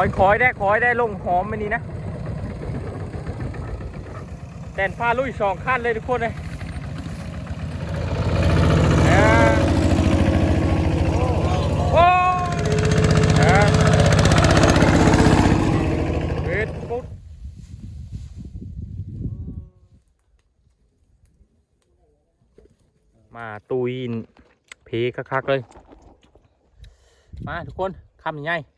คอยคอยได้คอยได้ลงหอมไปนี่นะแต่นผ้าลุยสองขั้นเลยทุกคนเลยเอ้ยโอ้เอ้ยเวทปุ๊ดมาตุยนเพคักๆเลย มาทุกคนคำใหญ่อื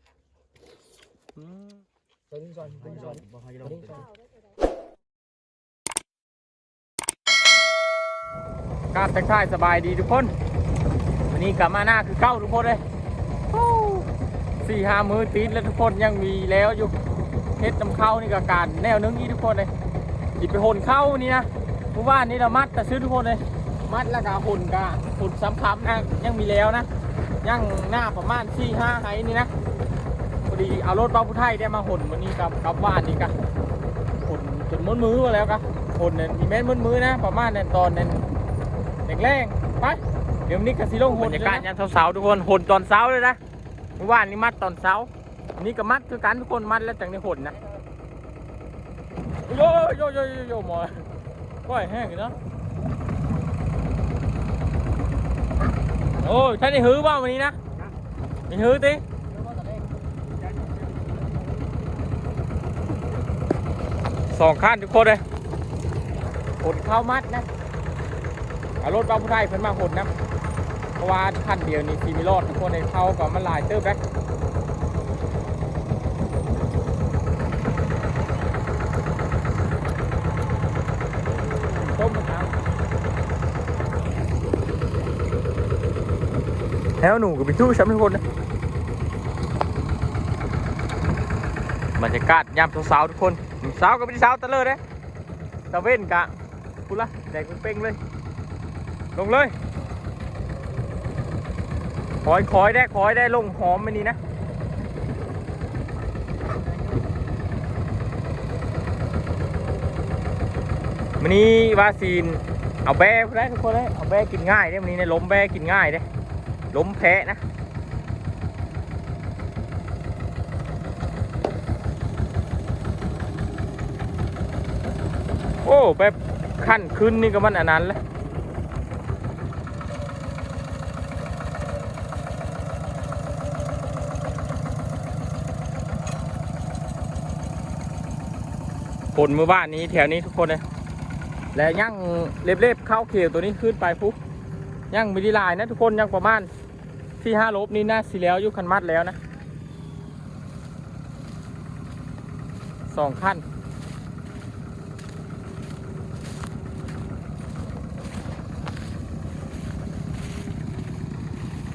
ตัวนี้ก่อนตัวนี้ก่อนตัวนี้ก่อนกาบทักทายสบายดีทุกคน วันนี้กลับมาหน้าคือเก้าทุกคนเลยสี่ห้ามือตีนแล้วทุกคนยังมีแล้วอยู่เฮ็ดน้ำเข้านี่ก็การแนวนึงนี่ทุกคนเลยจิไปหนเข้านี่นะเมื่อวานนี้เรามัดแต่ซื้อทุกคนเลย มัดแล้วก็หนกะหนซ้ำๆนะยังมีแล้วนะยังหน้าประมาณสี่ห้าไห้นี่นะ ดีเอารถบ้าผู้ไทยได้มาหนวันนี้กับกับบ้านนี่กะหนจนม้วนมือมาแล้วกะหนเนี่ยมีแม่นม้วนมือนะประมาณในตอนนั้นแรงๆไปเดี๋ยวนี้กสิลงหนบรรยากาศยามเช้าๆทุกคนหนตอนเช้าเลยนะเมื่อวานนี้มัดตอนเช้าอันนี่ก็มัดคือกันทุกคนมัดแล้วจังได้หนนะโยโยโยโยโยหมอก้อยแห้งอยู่เนาะโอ้ยท่านได้หื้อบ้างวันนี้นะไม่หื้อติ สองขั้นทุกคนเลยหนเข้ามัดนะเอารถบ้าผู้ไทยเพิ่นมาหดนะเพราะว่าคันเดียวนี่ทีมีรอดทุกคนในเขาก็มันหลายเติบแบ็คต้มมะนาวแล้วหนูกับพี่ทู่ช้ำทุกคนนะบรรยากาศยามเช้าๆทุกคน เช้าก็ไม่ได้เช้าตะเลยเด้ตะเว้นกะพูดละแดกเป้งเลย ลงเลยคอยคอยได้คอยได้ลงหอมไปนี่นะมันนี้วาซีนเอาแบะได้ทุกคนเลยเอาแบะกินง่ายเด้มันนี้ในล้มแบะกินง่ายเด้ล้มแพ้นะ แบบขั้นขึ้นนี่ก็มันอันนั้นแหละฝนเมื่อวานนี้แถวนี้ทุกคนเลยและย่างเล็บๆเข้าเขียวตัวนี้ขึ้นไปปุ๊บย่างมีดีลายนะทุกคนย่างประมาณที่ห้าลบนี่นะสีแล้วอยุคันมัดแล้วนะสองขั้น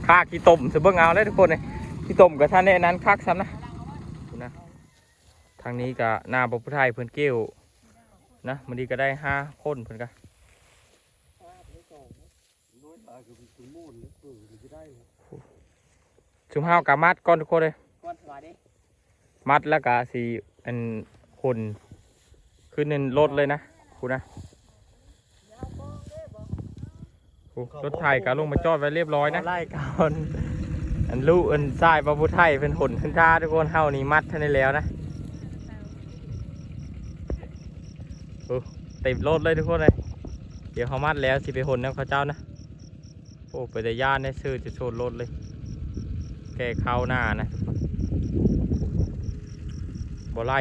ค่าขี้ต้มสเบิ้งเอาเลยทุกคนเลยขี้ต้มกับท่านในนั้นคักซ้ำนะนะทางนี้ก็หน้าพระพุทไทยเพื่อนเกี้ยวนะมันดีก็ได้ห้าคนเพื่อนก็ชุมห้าวกามัดก้อนทุกคนเลยมัดแล้วก็สีอันคนขึ้นในรถเลยนะคุณนะโอ้ รถไทยก็ลงมาจอดไว้เรียบร้อยนะไล่ก่อนอันลูกอันทรายพระพุไทยเป็นหนขึ้นท่าทุกคนเฮานี่มัดท่านได้แล้วนะเต็มรถเลยทุกคนเลยเดี๋ยวเขามัดแล้วสิไปหนน้ำเขาเจ้านะโอ้ไปแต่ย่านในซื้อจะโซนรถเลย แกเข้าหน้านะบ่ไล่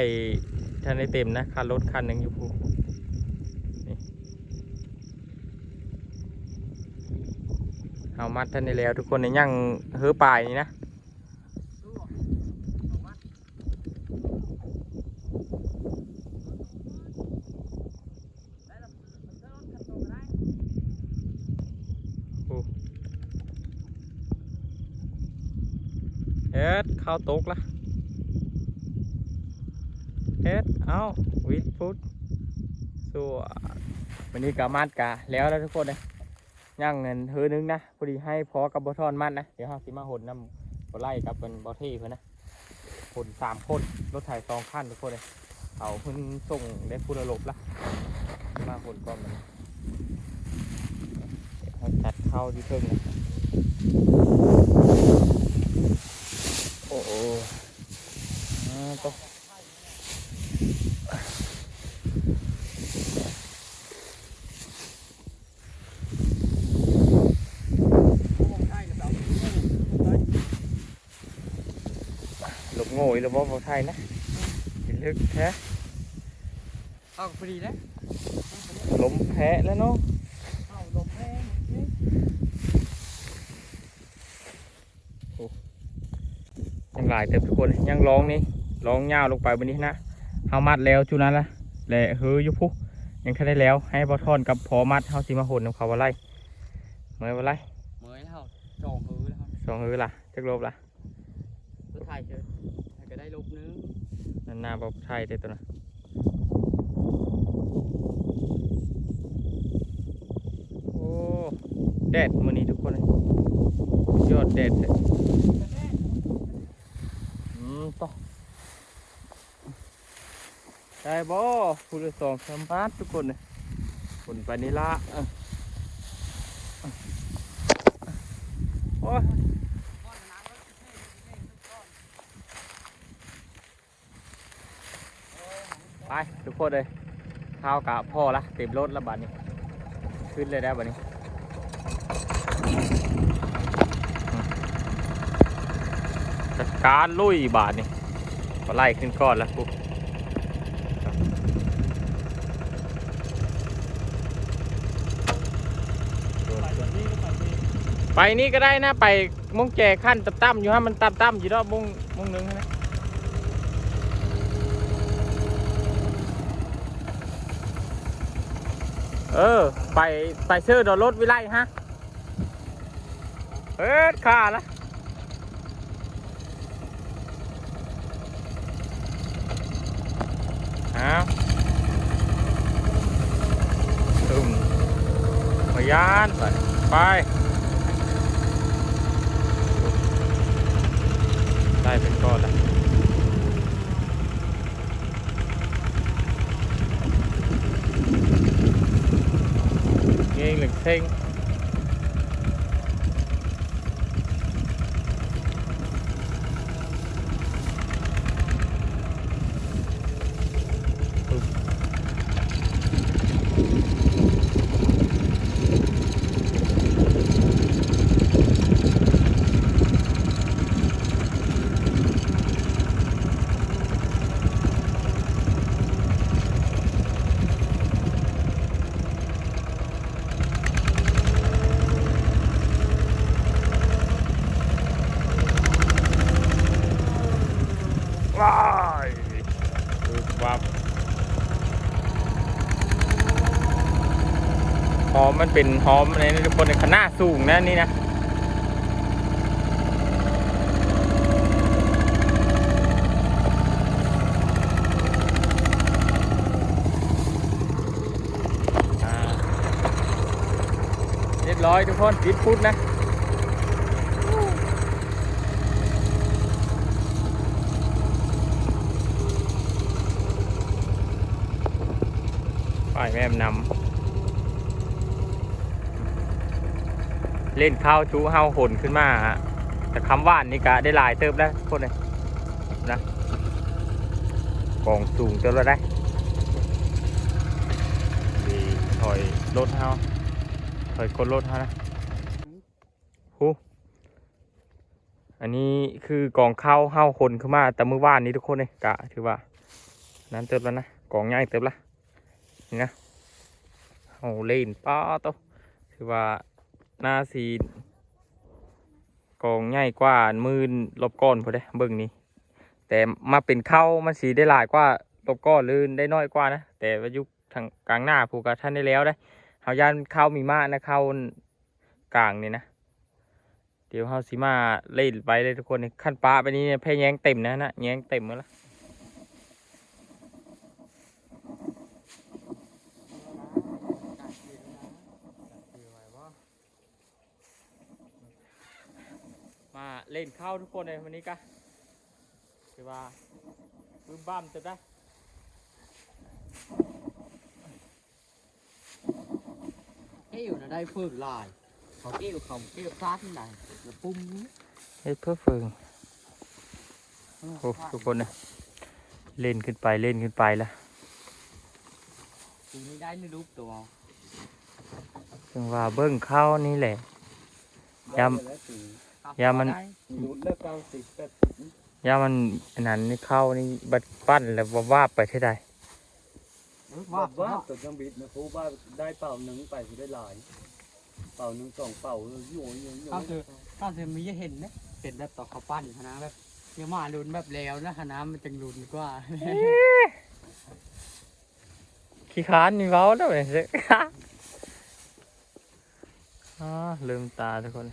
ท่านได้เต็มนะคันรถคันหนึ่งอยู่พูนี่ เอามัดท่านได้แล้ว ทุกคนในย่างเฮือป่ายนี่นะเฮ็ดข้าวตกละเฮ็ดเอาวิดฟุตสัววันนี้กะมัดกะแล้วแล้วทุกคนเลย ย่างเงินเธอนึงนะพอดีให้พอกับบอทอนมัดนะเดี๋ยวเราสิมาหดน้ำบอไล่กับเป็นบอที่เพื่อนนะหดสามคนรถไถสองขั้นทุกคนเลยเอาเพิ่นส่งได้พูดระลบละมาหดก่อนมันเดี๋ยวเราจัดเข้าที่เพิ่งนะโอ้โหอืมตัวห โง่อีหลบบ่ไทยนะกินลึกแท้เอาพอดีแล้วล้มแพ้แล้วเนาะเอาลมแห้งยังหลายเต็มทุกคนยังร้องนี่ร้องยาวลงไปบนนี้นะเฮามัดแล้วจุนั้นละแหละเฮ้ยอยุพุยังแค่ได้แล้วให้บอทอนกับพอมัดเฮาสิมาหนนำเขาว่าไรเมื่อว่าไรเมื่อยแล้วจองมือแล้วสองเฮ้ยล่ะจักรบล่ะ สุดท้ายเจอก็ได้ลบนึง นันนาบอกไทยเด้ตัวนะโอ้แดดมื้อนี้ทุกคนเลยยอดแดดเลยอืมต่อได้บ่ผู้ละสองสามบาททุกคนเลยผลไปนี่ละโอ้ย ไปทุกคนเลยข้าวกับพ่อละเต็มรถแล้วบัดนี้ ขึ้นเลยได้บัดนี้จัดการลุยบาทนี่ก็ไล่ขึ้นก้อนแล้วกูไปนี่ก็ได้นะ ไปมงแจขั้นตั้มอยู่ฮะมันตั้มอยู่รอบมงมงหนึงนะ เออ ไปไปเชื่อดอรถวิไลฮะเฮ้ยขาละเอาตึมพยานไปไปได้เป็นก้อนแล้ว เงี้ยหนึ่งเท่งว้ายคือวับ หอมมันเป็นหอมในนี่ทุกคนในขนาดสูงนะนี่นะเรียบร้อยทุกคนปิดพุทธนะฝ่ายแม่นำ เล่นข้าวชูเฮาหนขึ้นมาฮะแต่คำว่านนี่ก็ได้ลายเติบแล้วคนเลยนะกองสูงเติบแล้วได้ดีถอยรถเฮาถอยคนรถเฮานะฮูอันนี้คือกองข้าวเฮาหนขึ้นมา แต่เมื่อวานนี้ทุกคนเลยกะถือว่า นั้นเติบแล้วนะกองใหญ่เติบละนี่นะเอาเล่นป้าโตถือว่า หน้าสีกองใหญ่กว่ามื่นลบก้อนพอได้เบิ่งนี้ แต่มาเป็นเข้ามันสีได้หลายกว่าลบก้อนหรือได้น้อยกว่านะแต่ว่ายุคทางกลางหน้าผูกกับท่านได้แล้วได้เฮายันเข้ามีมากนะเข้ากลางนี่นะเดี๋ยวเฮาสิมาเล่นไปเลยทุกคนขั้นปลาไปนี้เนี่ยแพ้แย้งเต็มนะนะแย้งเต็มแล้วล่ะ มา เล่นข้าวทุกคนเลยวันนี้กะคือว่าบึ้มบ้ามจะได้เอ้อยู่นะได้ฝึกลายเขาเอ้วเขาเอ้วซ่าที่ไหนปุ้มเฮ็ดเพื่อฝึกโอ้ทุกคนเลยเล่นขึ้นไปเล่นขึ้นไปละปีนี้ได้ในรูปตัวถึงว่าเบิ้งเข้านี่แหละยำ ยามันรูดเลิกเก้าสิบแปดสิบยามันอันนั้นนี่เข้านี่บัดปั้นแล้วว่าว่าบไปเท่าใดว่าว่าว่าตัวจังบิดนะครูว่าได้เป่าหนึ่งไปก็ได้หลาย เป่าหนึ่งสองเป่าอยู่อยู่อยู่อยู่ข้าวเสือข้าวเสือมีจะเห็นนะเห็นแบบต่อข้าวปั้นคณะแบบเดี๋ยวมาลุนแบบแล้วนะคณะมันจังลุนกว่าขี้ขานนี่เว้าแล้วเด้ออ่าลืมตาทุกคน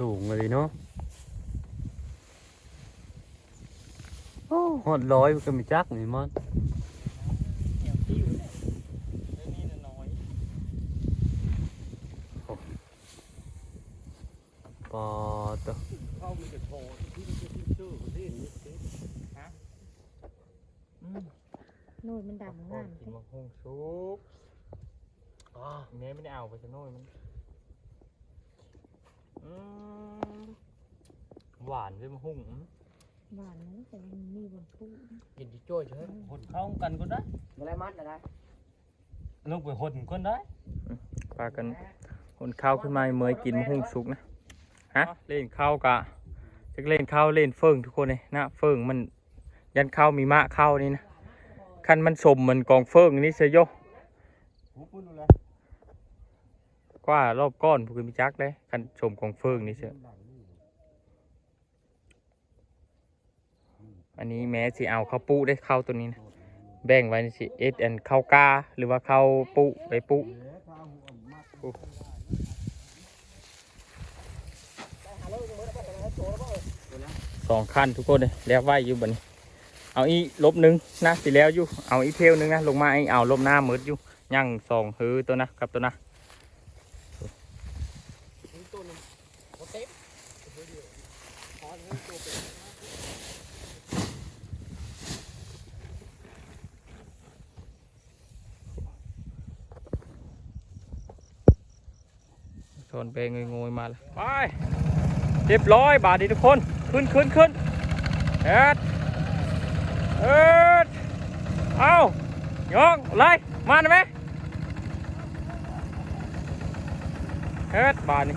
สูงเลยเนาะโอ้หอดร้อยมันก็มีจักนี่มันปอตัว เข้ามันจะโทรที่มันจะที่ชื่อที่นี้ โน่นมันดำงาม กินมะฮุ่งซุปอ๋อเมียไม่ได้เอาไปจะโน่ยมันอืม หวานด้วยมะฮุ่งอืมหวานนะแต่มันมีบนพูดกินที่จ้อยเฉยหดเข้ากันก็ได้มาได้มัดอะไรลงไปหดก็ได้ปลากันคนข้าวขึ้นมาเมยกินมะฮุ่งสุกนะฮะเล่นข้าวกะจะเล่นข้าวเล่นเฟิงทุกคนเลยนะเฟิงมันยันข้าวมีมะข้าวนี่นะคันมันสมเหมือนกองเฟิงนี่เสียโยหูปุ้นเลยกว่ารอบก้อนพวกมีจักเลยคันชมกองเฟิงนี่เสีย อันนี้แม้สิเอาข้าวปุได้เข้าตัวนี้นะแบ่งไว้สิเอ็ดแอนข้าวกาหรือว่าข้าวปุไปปุสองขั้นทุกคนเลยแล้วไหวอยู่บนนี้เอาอีลบหนึ่งนะสิแล้วอยู่เอาอีเพลหนึ่งนะลงมาไอเอาลบหน้ามืดอยู่ยังสองฮือตัวนะครับตัวนะ ตัวนึงโคเต็มพอแล้วตัวเป็น ชนไปงงยมาแล้วไปเรียบร้อยบาทดีทุกคนขึ้นขึ้นขึ้นเอ็ดเอ็ดเอายองไล่มาหน่อยไหมเอ็ดบาทนี่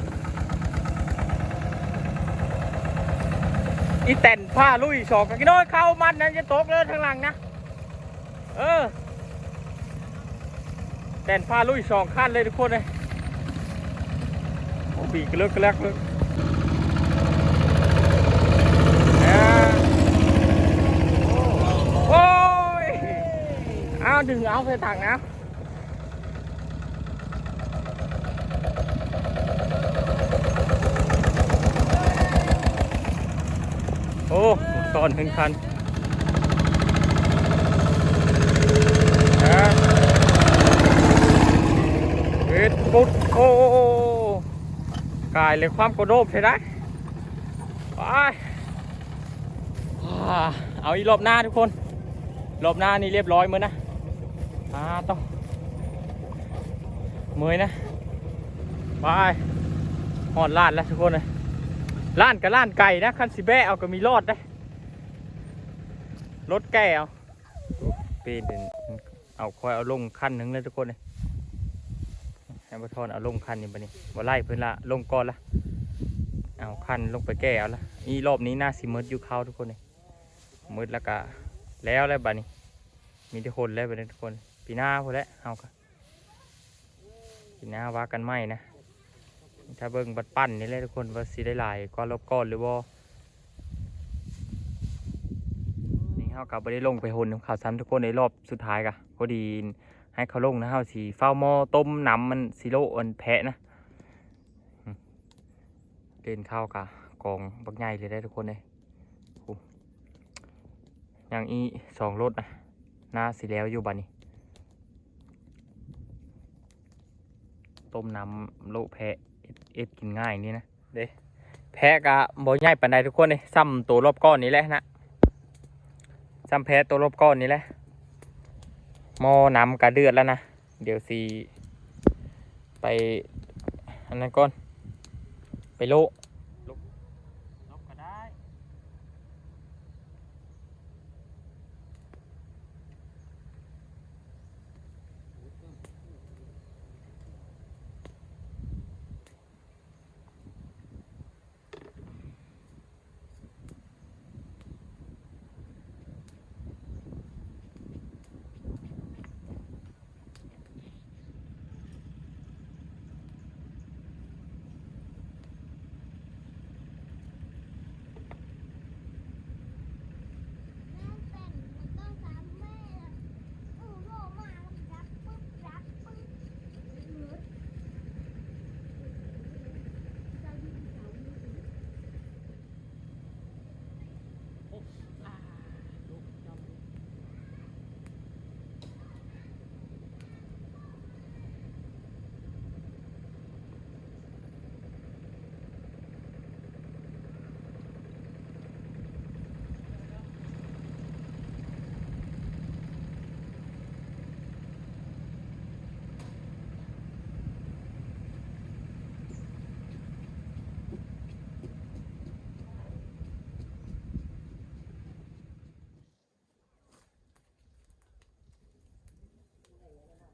อีแตนผ้าลุยสองกันกินโน้อยเข้ามันนะจะตกเลยทางหลังนะ เออแตนผ้าลุยสองขั้นเลยทุกคนเลย ปีกเลิกกระแลกเลยอ่าโอ้ยเอาดึงเอาใส่ถังนะโอ้ตอนถึงคันอ่าเวทปุ๊ดโอ้โอ้โอ้ กายเลยความกระโดดใช่ไหมไปเอาอีรอบหน้าทุกคน รอบหน้านี่เรียบร้อยมือนะอ่าต้องมือนะไปหอดล้านแล้วทุกคนเลยล้านกับล้านไก่นะคันสิแบะเอาก็มีรอดได้รถแก่เอาปีนเอาคอยเอาลงขั้นหนึ่งเลยทุกคนเลย ให้บทอนเอาลงคันนี่ปนี่บ่ไล่เพิ่นละลงก่อนละเอาคันลงไปแก้เอาละนี่รอบนี้หน่าสิมืดอยู่เขาทุกคนเลยมืดแล้วก็แล้วแล้วบัดนี้ มีทุกคนแล้วบัดนี้ทุกคนปีหน้าพอแล้วเอาค่ะปีหน้าว่ากันไม่นะถ้าเบิ่งบัดปั้นนี่แหละทุกคนว่าสิได้หลายก้อนรอบก้อนหรือบ่นี่เฮากับบ่ได้ลงไปหนข่าวซ้ำทุกคนในรอบสุดท้ายกะพอดี ให้เขาลงนะเฮาสีเฝ้าหม้อต้มน้ำมันสิโลอันแพะนะเล่นข้าวกะกองบักใหญ่เลยได้ทุกคนเลยอ้ยังอีสองรถนะหน้าสิแล้วอยู่บัดนี้ ต้มน้ำโลแพะเอ็ดกินง่ายนี่นะเด้แพะกะบ่ใหญ่ปานใดทุกคนเลยซ้ำตัวรอบก้อนนี้แหละนะซ้ำแพะตัวรอบก้อนนี้แหละ หม้อน้ำกระเดือดแล้วนะ เดี๋ยวสีไป อันนั้นก่อน ไปโลบก็ได้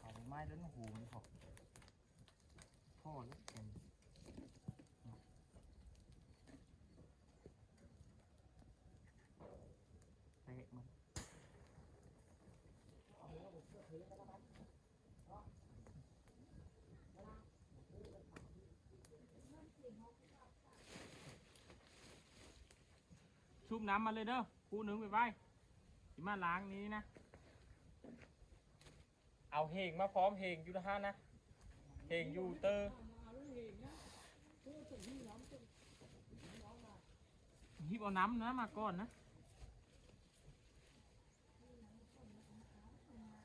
เอาไม้แล้วหูมันพอพ่อแล้วกันเตะมัน ชุบน้ำมาเลยเด้อคู่นึ่งไปไว้ที่มาล้างนี้นะ เอาเฮงมาพร้อมเฮงอยูนะฮะนะเฮงอยูเตอร์ฮิบเอาน้ำนะมาก่อนนะ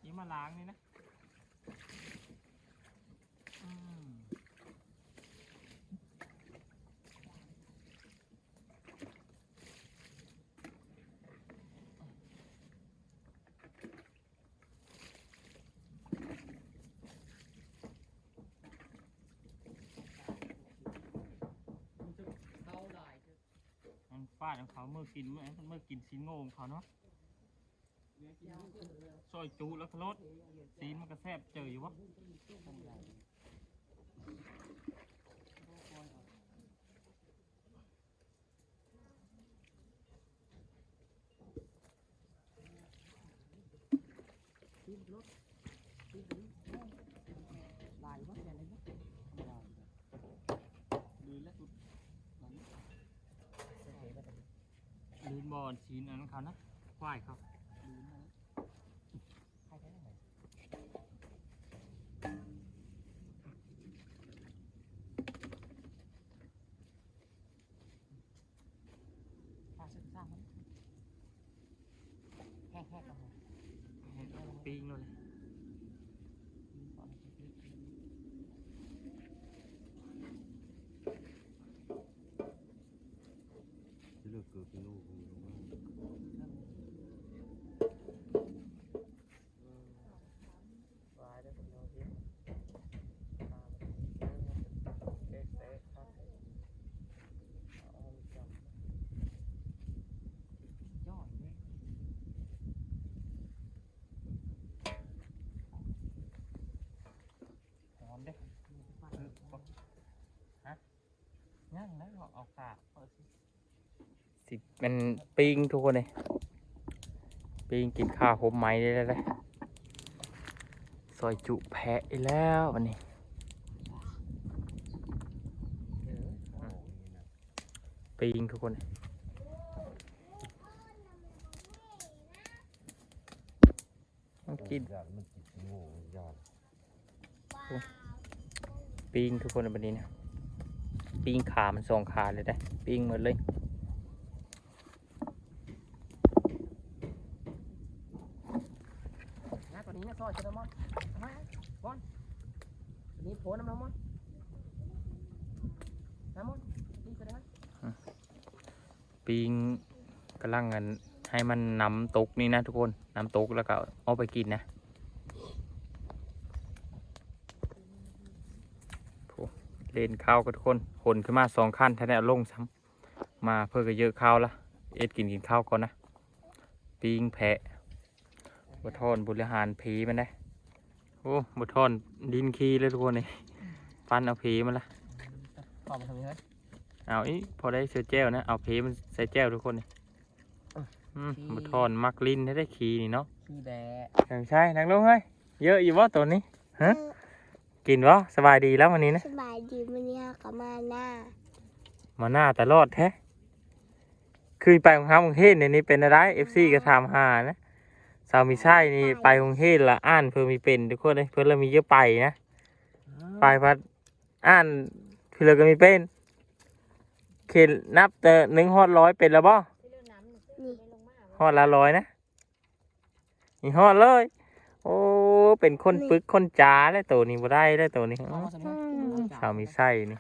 ยี่มาล้างนี่นะ ฟาดของเขาเมื่อกินเมื่อเมื่อกินซีนโง่ของเขาเนาะซอยจูแล้วก็รสซีนมันก็แซ่บเจออยู่วะลายวะอะไรวะลืนแล้วสุด ลืนบอลซีนอันนั้นเขานะควายเขาปลาเส้นซ่ามันแห้งๆเอามาปิ้งเลยเลือกเกิดเป็นลูกของเรา เด้คือบ่ฮะย่าง นะเอาเอาขาเอาสิสิเป็นปิ้งทุกคนเลยปิ้งกินข้าวหมไหมได้แล้วเลยซอยจุแพะอีกแล้ววันนี้ปีงทุกคนต้องกินปีงทุกคนวันนี้นะ ปีงขามันสองขาเลยได้ปีงหมดเลยนะตัวนี้นะซอยเชลมอนมาบอลตัวนี้โผล่น้ำน้ำมอนน้ำมอนนี่ก็ได้ปิงกำลังกันให้มันน้ำตกนี่นะทุกคนน้ำตกแล้วก็เอาไปกินนะโถ่ เล่นข้าวกับทุกคนหนขึ้นมาสองขั้นแท้ๆเอาลงซ้ำมาเพื่อก็เยอะข้าวละเอ็ดกินกินข้าวก่อนนะปิงแพะบทอนบุรหารผีมันได้โอ้บทอนดินขี้เลยทุกคนนี่ฟันเอาผีมันละตอบมาทำยังไงเอาอีพอได้เสือแจ้วนะเอาเพมันใส่แจ้วทุกคนนี่อะอืมขี้บุทอนมักลิ้นให้ได้ขี่นี่เนาะขี้แบะเออใช่นักลงเฮ้ยเยอะอยู่ว่าตัวนี้ฮะ กินวะสบายดีแล้ววันนี้นะสบายดีมันยากกับมาหน้า มาหน้าแต่รอดแท้คือไปของเขากรุงเทพเนี่ยนี่เป็นอะไรเอฟซีก็ทำหานะสาวมีไส้นี่ไปกรุงเทพละอ่านเพื่อมีเป็นทุกคนเลยเพื่อนเรามีเยอะไปนะไปพัดอ่านเพื่อนเราก็มีเป็นเขตนับแต่หนึ่งฮอดร้อยเป็นแล้วบ่นี่ฮอดละร้อยนะนี่ฮอดเลย โอ้ เป็นคนปึกคนจ้าแล้วตัวนี้บ่ได้แล้วตัวนี้เอามาทำยังไงสาวมีไส้นี่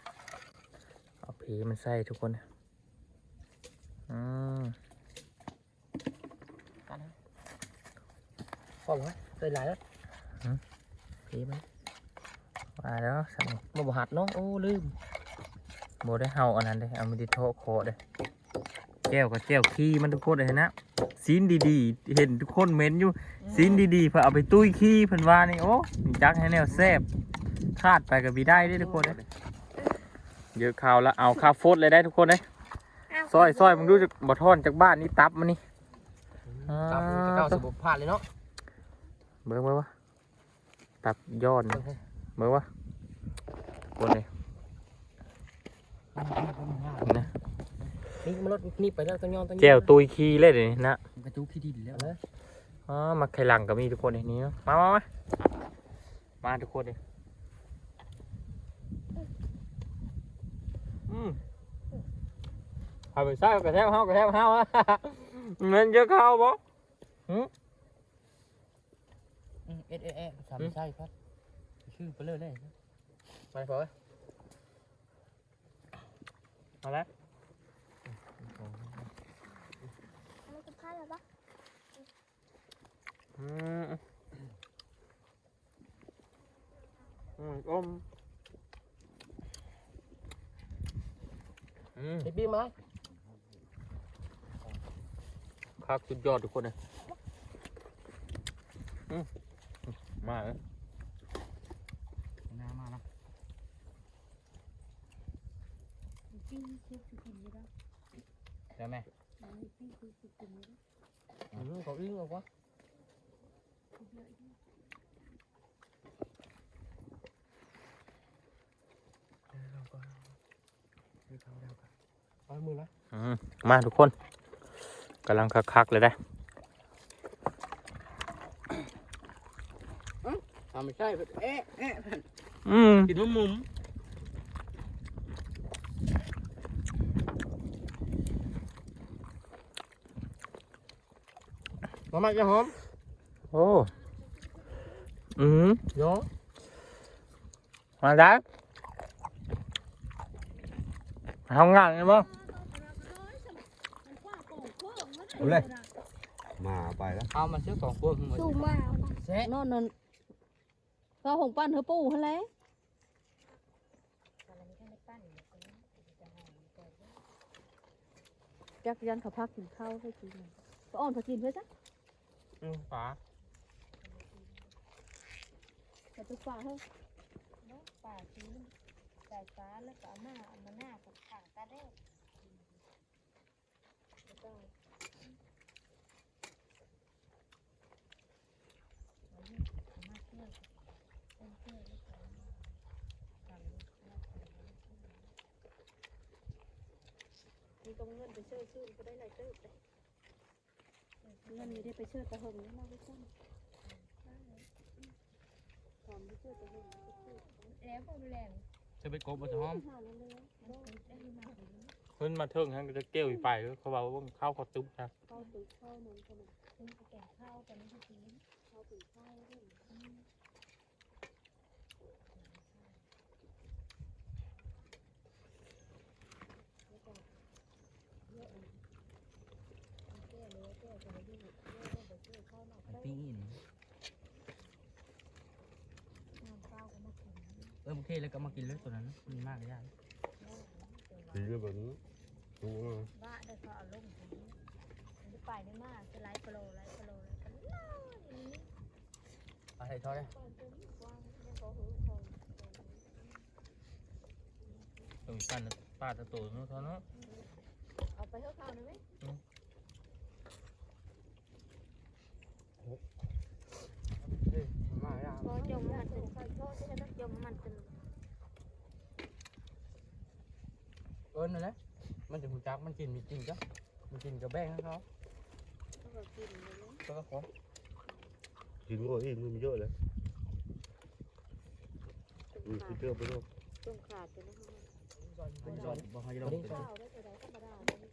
เอาผีมันไส้ทุกคนนะอืมพอไหมเคยหลายแล้วผีมันมาแล้วสั่งมาบ่หัดเนาะโอ้ลืมโบได้เฮาอันนั้นเด้เอามาดิโทโคเด้ แก้วกับแก้วขี้มันทุกคนเลยนะซีนดีๆ เห็นทุกคนเม้นอยู่ซีนดีๆเพื่อเอาไปตุ้ยขี้เพิ่นว่านี่โอ้นี่จักให้แนวแซ่บคาดไปกับบีได้เด้ทุกคนเลยเยอะข่าวแล้วเอาข้าวโฟดเลยได้ทุกคนเลยซอยซอยมึงดูจากบ่ทอนจากบ้านนี่ตับมันนี่อ่าตามจะเก้าสมบูรณ์พลาดเลยเนาะเบิ่งเบิ่งวะตับยอดนี่เบิ่งวะคนเลยนะ นี่มันรถนี่ไปแล้วต้องย้อนต้องแก้วตุยขี้เลยเดี๋ยวนี้นะกระจุกขี้ดินแล้วนะอ๋อมาไข่หลังก็มีทุกคนในนี้เนาะมามามามาทุกคนเลยอืมเอาไปใส่กระแทกเฮากระแทกเฮาอะเงินเยอะเข้าบ่อืมเอสเอสเอสสามใช่ครับชื่อไปเลยเลยไปพอมาแล้วอะไรกับข้าว หรอปะอืมอืมอมอืมไอ้ปีมาคักสุดยอดทุกคนเลยอืมมาเลยน้ามานะปิ้งคือสิกินไม่ได้เดี๋ยวแม่ปิ้งคือสิกินไม่ได้อืมเขาอึ้งเอาวะเอามือละอืมมาทุกคนกำลังคักๆเลยได้อ่าไม่ใช่เอ๊ะเอ๊ะอืมกินมุมมุม มามาจะหอม โอ้ อืมย้อมาได้ทำงานกันบ้างเอาเลย มาไปแล้วเอามาซื้อของพวกมึงสูงมากเซ็นอนนั่นก็หงปั้นเธอปู่หั่นแหละจักยันเขาพักกินข้าวให้กินก็อ่อนพอกินเพื่อจ้ะ อืมป๋าแต่ตุ๊กปลาให้ป่าชื้นสายฟ้าแล้วก็เอามา เอามาหน้ากับถังตาแดงแล้วก็เอามาเที่ยวต้นเที่ยวแล้วก็เอามาทำแล้วก็มีตรงเงินไปเชื่อชื่อก็ได้หลายตื้อเลยเงินไม่ได้ไปเชื่อตะหงนี่มาไม่ใช่ตอนไปเชื่อตะหงไปเชื่อแล้วพอแรงจะไปกบมาจะหอมหาแล้วเลยมันเคยได้มาถึงเพิ่นมาเทิงทั้งจะเกี้ยวอีไปเขาบอกว่าเข้าเขาตุ้มครับเข้าตึกเข้านอนขนมซึ่งไปแก่ข้าวแต่ไม่ได้กินเข้าตึกเข้าเรื่อง แก่เลยแก่จะไม่ได้เยอะไปซื้อข้าวหน่อย ปิ้งอินน้ำข้าวก็มากินเออโอเคแล้วก็มากินเลยตัวนั้นนะมันมากเลยย่าดีเลยแบบนี้ดูนะบ้าได้ก็เอาลงถึงมันไปได้มากจะไล่โปรไล่โปรไล่กันล่าอย่างนี้ปลาไทยทอดเลยต้องมีปั้นป้าตะโตเนาะเนาะเอาไปเท่าข้าวได้ไหม มาย่า พอจมมันถึงไฟโทษจะต้องจมมันถึงเอิญนั่นแหละมันจะหูจักมันกินมีจริงจ้ะมันกินกับแบงเขาก็กินเลยนะก็ขอกินก็อีกมันเยอะเลยต้มอืมขากิดนเยอะไปด้วยต้มขาดกันนะเป็นซอนบอกให้ลงต้มข้าวได้ตัวใดธราเลย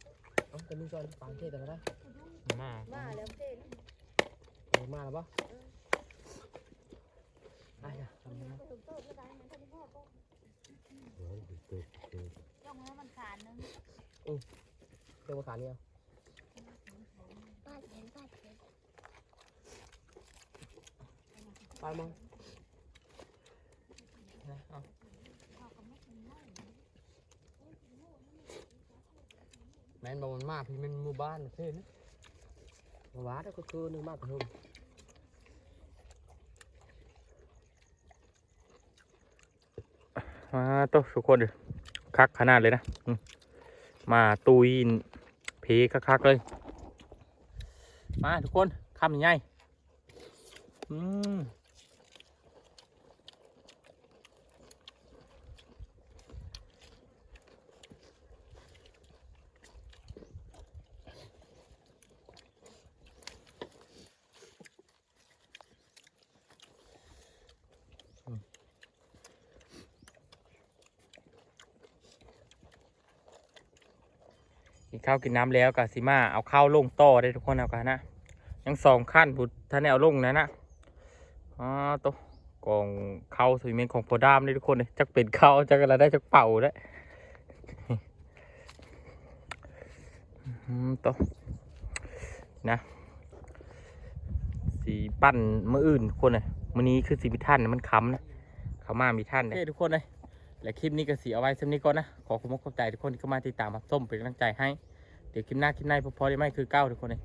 เอ้าเป็นซอนปางเทศแต่ได้มามาแล้วเต้นเออ มาแล้วปะไอ้ย่าทำยังไงไปถึงโต๊ะก็ได้มันจะไม่พอโต๊ะโอ้ยเติบเติบจมแล้วมันขาดนึงเจ้าขาเนี่ยป้าเห็นป้าเห็นไปมั้งนะเอาแม่นบอกมันมาพี่มันหมู่บ้านเท่นะมาวัดก็คือหนึ่งมากเพิ่ม มาตัวทุกคนคักขนาดเลยนะมมาตุยเพคักๆเลย มาทุกคนคำใหญ่อืม กินข้าวกินน้ำแล้วกะสิมาเอาข้าวลงต่อได้ทุกคนเอากันนะยังสองขั้นพุตรทธานเอาลงนะนะอ๋อโตกองข้าวสุยเมนของโพดามนี่ทุกคนเลยจักเป็นข้าวจักอะไรได้จักเป่าได้อืมโตนะสีปั้นมืออื่นทุกคนเลยมือนี้คือสีมีท่านมันค้ำนะเขามามีท่านเลยทุกคนเลย และคลิปนี้ก็สีเอาไว้สำนี้ก่อนนะ ขอขอบคุณขอบใจทุกคนที่เข้ามาติดตามรับชมเป็นกำลังใจให้ เดี๋ยวคลิปหน้าคลิปในพอๆได้ไหมคือเก้าทุกคนเลย